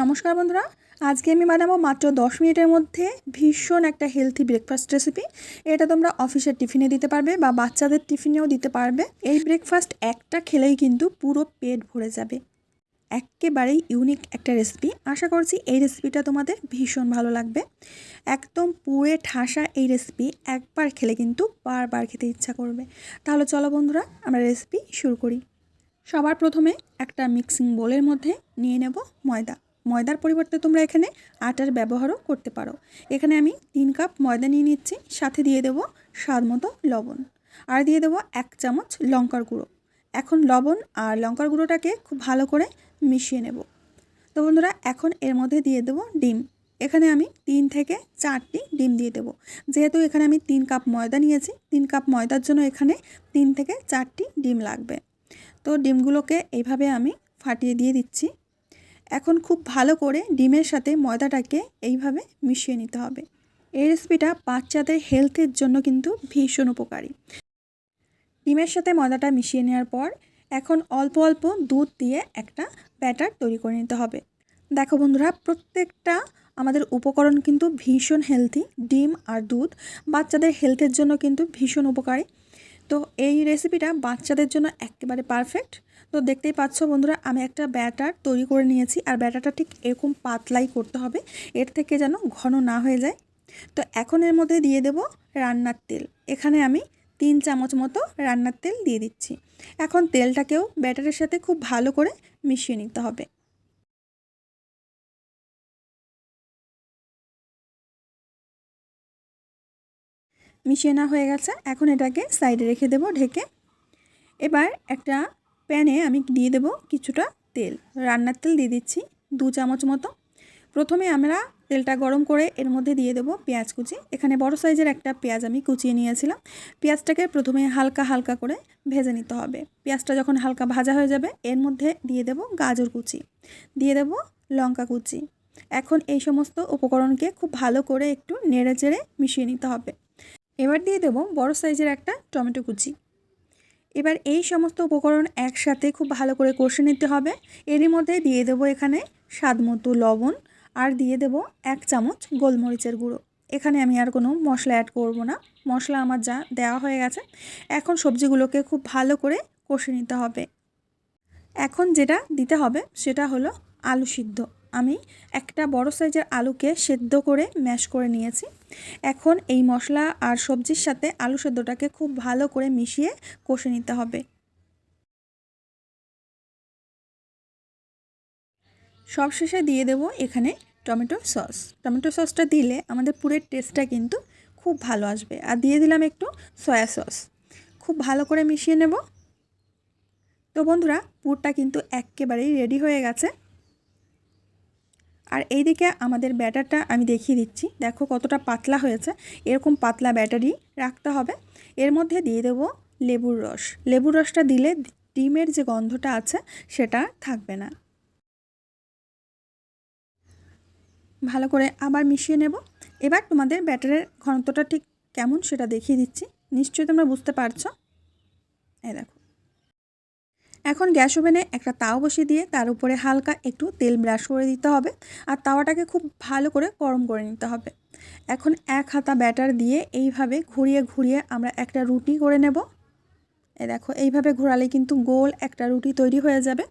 নমস্কার বন্ধুরা, আজকে আমি বানাবো মাত্র দশ মিনিটের মধ্যে ভীষণ একটা হেলথি ব্রেকফাস্ট রেসিপি এটা তোমরা অফিসের টিফিনে দিতে পারবে বা বাচ্চাদের টিফিনেও দিতে পারবে। এই ব্রেকফাস্ট একটা খেলেই কিন্তু পুরো পেট ভরে যাবে। একেবারেই ইউনিক একটা রেসিপি আশা করছি এই রেসিপিটা তোমাদের ভীষণ ভালো লাগবে। একদম পুরে ঠাসা এই রেসিপি একবার খেলে কিন্তু বারবার খেতে ইচ্ছা করবে। তাহলে চলো বন্ধুরা, আমরা রেসিপি শুরু করি। সবার প্রথমে একটা মিক্সিং বোলের মধ্যে নিয়ে নেব ময়দা। ময়দার পরিবর্তে তোমরা এখানে আটার ব্যবহারও করতে পারো। এখানে আমি তিন কাপ ময়দা নিয়ে নিচ্ছি, সাথে দিয়ে দেবো স্বাদ মতো লবণ। আর দিয়ে দেবো এক চামচ লঙ্কার গুঁড়ো। এখন লবণ আর লঙ্কার গুঁড়োটাকে খুব ভালো করে মিশিয়ে নেব। তো বন্ধুরা, এখন এর মধ্যে দিয়ে দেবো ডিম। এখানে আমি তিন থেকে চারটি ডিম দিয়ে দেবো। যেহেতু এখানে আমি তিন কাপ ময়দা নিয়েছি, তিন কাপ ময়দার জন্য এখানে তিন থেকে চারটি ডিম লাগবে। তো ডিমগুলোকে এইভাবে আমি ফাটিয়ে দিয়ে দিচ্ছি। এখন খুব ভালো করে ডিমের সাথে ময়দাটাকে এইভাবে মিশিয়ে নিতে হবে। এই রেসিপিটা বাচ্চাদের হেলথের জন্য কিন্তু ভীষণ উপকারী। ডিমের সাথে ময়দাটা মিশিয়ে নেওয়ার পর এখন অল্প অল্প দুধ দিয়ে একটা ব্যাটার তৈরি করে নিতে হবে। দেখো বন্ধুরা, প্রত্যেকটা আমাদের উপকরণ কিন্তু ভীষণ হেলথি ডিম আর দুধ বাচ্চাদের হেলথের জন্য কিন্তু ভীষণ উপকারী। তো এই রেসিপিটা বাচ্চাদের জন্য একেবারে পারফেক্ট তো দেখতেই পাচ্ছ বন্ধুরা, আমি একটা ব্যাটার তৈরি করে নিয়েছি আর ব্যাটারটা ঠিক এরকম পাতলাই করতে হবে, এর থেকে যেন ঘন না হয়ে যায়। তো এখন এর মধ্যে দিয়ে দেব রান্নার তেল। এখানে আমি তিন চামচ মতো রান্নার তেল দিয়ে দিচ্ছি। এখন তেলটাকেও ব্যাটারের সাথে খুব ভালো করে মিশিয়ে নিতে হবে। মিশিয়ে না হয়ে গেছে। এখন এটাকে সাইডে রেখে দেব ঢেকে। এবার একটা প্যানে আমি দিয়ে দেব কিছুটা তেল। রান্নার তেল দিয়ে দিচ্ছি দু চামচ মতো। প্রথমে আমরা তেলটা গরম করে এর মধ্যে দিয়ে দেবো পেঁয়াজ কুচি। এখানে বড় সাইজের একটা পেঁয়াজ আমি কুচিয়ে নিয়েছিলাম। পেঁয়াজটাকে প্রথমে হালকা হালকা করে ভেজে নিতে হবে। পেঁয়াজটা যখন হালকা ভাজা হয়ে যাবে, এর মধ্যে দিয়ে দেব গাজর কুচি। দিয়ে দেব লঙ্কা কুচি। এখন এই সমস্ত উপকরণকে খুব ভালো করে একটু নেড়ে চেড়ে মিশিয়ে নিতে হবে। এবার দিয়ে দেব বড় সাইজের একটা টমেটো কুচি। এবার এই সমস্ত উপকরণ একসাথে খুব ভালো করে কষে নিতে হবে। এরই মধ্যে দিয়ে দেবো এখানে স্বাদ মতো লবণ আর দিয়ে দেব এক চামচ গোলমরিচের গুঁড়ো। এখানে আমি আর কোনো মশলা অ্যাড করব না। মশলা আমার যা দেওয়া হয়ে গেছে। এখন সবজিগুলোকে খুব ভালো করে কষে নিতে হবে। এখন যেটা দিতে হবে সেটা হলো আলু সিদ্ধ। আমি একটা বড় সাইজের আলুকে সেদ্ধ করে ম্যাশ করে নিয়েছি। এখন এই মশলা আর সবজির সাথে আলু সেদ্ধটাকে খুব ভালো করে মিশিয়ে কষে নিতে হবে। সবশেষে দিয়ে দেব এখানে টমেটো সস। টমেটো সসটা দিলে আমাদের পুরের টেস্টটা কিন্তু খুব ভালো আসবে। আর দিয়ে দিলাম একটু সয়া সস। খুব ভালো করে মিশিয়ে নেব। তো বন্ধুরা, পুরটা কিন্তু একেবারেই রেডি হয়ে গেছে। আর এইদিকে আমাদের ব্যাটারটা আমি দেখিয়ে দিচ্ছি। দেখো কতটা পাতলা হয়েছে। এরকম পাতলা ব্যাটারি রাখতে হবে। এর মধ্যে দিয়ে দেব লেবুর রস। লেবুর রসটা দিলে ডিমের যে গন্ধটা আছে সেটা থাকবে না। ভালো করে আবার মিশিয়ে নেব। এবার তোমাদের ব্যাটারের ঘনত্বটা ঠিক কেমন সেটা দেখিয়ে দিচ্ছি। নিশ্চয়ই তোমরা বুঝতে পারছ। এই দেখো। এখন গ্যাস ওভেনে একটা তাও বসিয়ে দিয়ে তার উপরে হালকা একটু তেল ব্রাশ করে দিতে হবে আর তাওয়াটাকে খুব ভালো করে গরম করে নিতে হবে। এখন এক হাতা ব্যাটার দিয়ে এইভাবে ঘুরিয়ে ঘুরিয়ে আমরা একটা রুটি করে নেব। এ দেখো, এইভাবে ঘোরালে কিন্তু গোল একটা রুটি তৈরি হয়ে যাবে।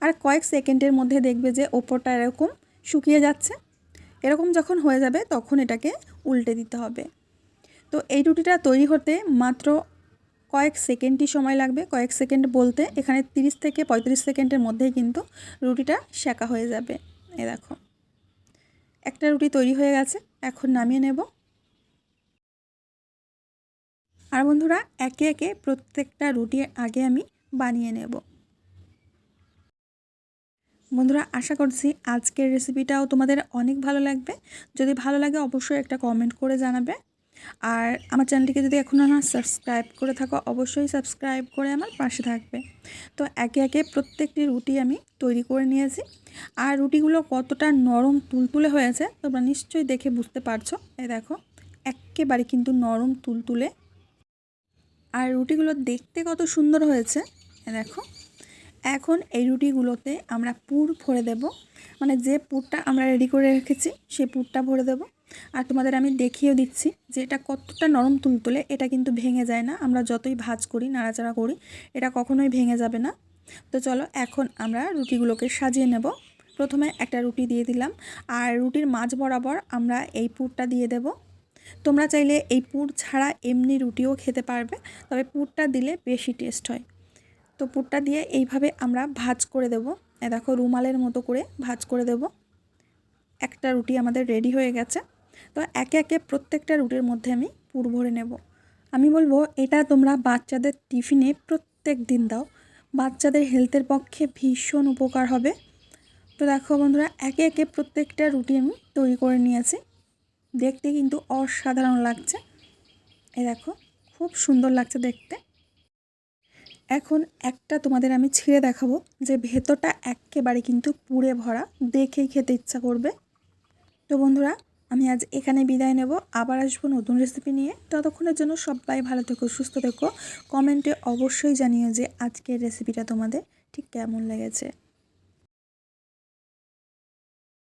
আর কয়েক সেকেন্ডের মধ্যে দেখবে যে ওপরটা এরকম শুকিয়ে যাচ্ছে। এরকম যখন হয়ে যাবে তখন এটাকে উল্টে দিতে হবে। তো এই রুটিটা তৈরি হতে মাত্র কয়েক সেকেন্ডই সময় লাগবে, কয়েক সেকেন্ড বলতে এখানে 30 থেকে 35 সেকেন্ডের মধ্যেই কিন্তু রুটিটা শেখা হয়ে যাবে। এ দেখো, একটা রুটি তৈরি হয়ে গেছে, এখন নামিয়ে নেব। আর বন্ধুরা, একে একে প্রত্যেকটা রুটি আগে আমি বানিয়ে নেব। বন্ধুরা, আশা করছি আজকের রেসিপিটাও তোমাদের অনেক ভালো লাগবে। যদি ভালো লাগে, অবশ্যই একটা কমেন্ট করে জানাবে। আর আমার চ্যানেলটিকে যদি এখন আমার সাবস্ক্রাইব করে থাকো, অবশ্যই সাবস্ক্রাইব করে আমার পাশে থাকবে। তো একে একে প্রত্যেকটি রুটি আমি তৈরি করে নিয়েছি। আর রুটিগুলো কতটা নরম তুলতুলে হয়েছে, তোমরা নিশ্চয়ই দেখে বুঝতে পারছ। এই দেখো, একেবারে কিন্তু নরম তুলতুলে। আর রুটিগুলো দেখতে কত সুন্দর হয়েছে দেখো। এখন এই রুটিগুলোতে আমরা পুর ভরে দেব। মানে যে পুরটা আমরা রেডি করে রেখেছি সেই পুরটা ভরে দেবো। আর তোমাদের আমি দেখিয়েও দিচ্ছি যে এটা কতটা নরম তুলতুলে এটা কিন্তু ভেঙে যায় না। আমরা যতই ভাজ করি, নাড়াচাড়া করি, এটা কখনোই ভেঙে যাবে না। তো চলো, এখন আমরা রুটিগুলোকে সাজিয়ে নেব। প্রথমে একটা রুটি দিয়ে দিলাম। আর রুটির মাঝ বরাবর আমরা এই পুরটা দিয়ে দেব। তোমরা চাইলে এই পুর ছাড়া এমনি রুটিও খেতে পারবে, তবে পুরটা দিলে বেশি টেস্ট হয়। তো পুরটা দিয়ে এইভাবে আমরা ভাজ করে দেব। দেখো, রুমালের মতো করে ভাজ করে দেব। একটা রুটি আমাদের রেডি হয়ে গেছে। তো একে একে প্রত্যেকটা রুটির মধ্যে আমি পুর ভরে নেব। আমি বলব, এটা তোমরা বাচ্চাদের টিফিনে প্রত্যেক দিন দাও। বাচ্চাদের হেলথের পক্ষে ভীষণ উপকার হবে। তো দেখো বন্ধুরা, একে একে প্রত্যেকটা রুটি আমি তৈরি করে নিয়েছি। দেখতে কিন্তু অসাধারণ লাগছে। এ দেখো, খুব সুন্দর লাগছে দেখতে। এখন একটা তোমাদের আমি ছিঁড়ে দেখাবো যে ভেতরটা একেবারে কিন্তু পুড়ে ভরা, দেখেই খেতে ইচ্ছা করবে। তো বন্ধুরা আমি আজ এখানে বিদায় নেব। আবার আসব নতুন রেসিপি নিয়ে। ততক্ষণের জন্য সবাই ভালো থেকো, সুস্থ থেকো। কমেন্টে অবশ্যই জানিও যে আজকের রেসিপিটা তোমাদের ঠিক কেমন লেগেছে।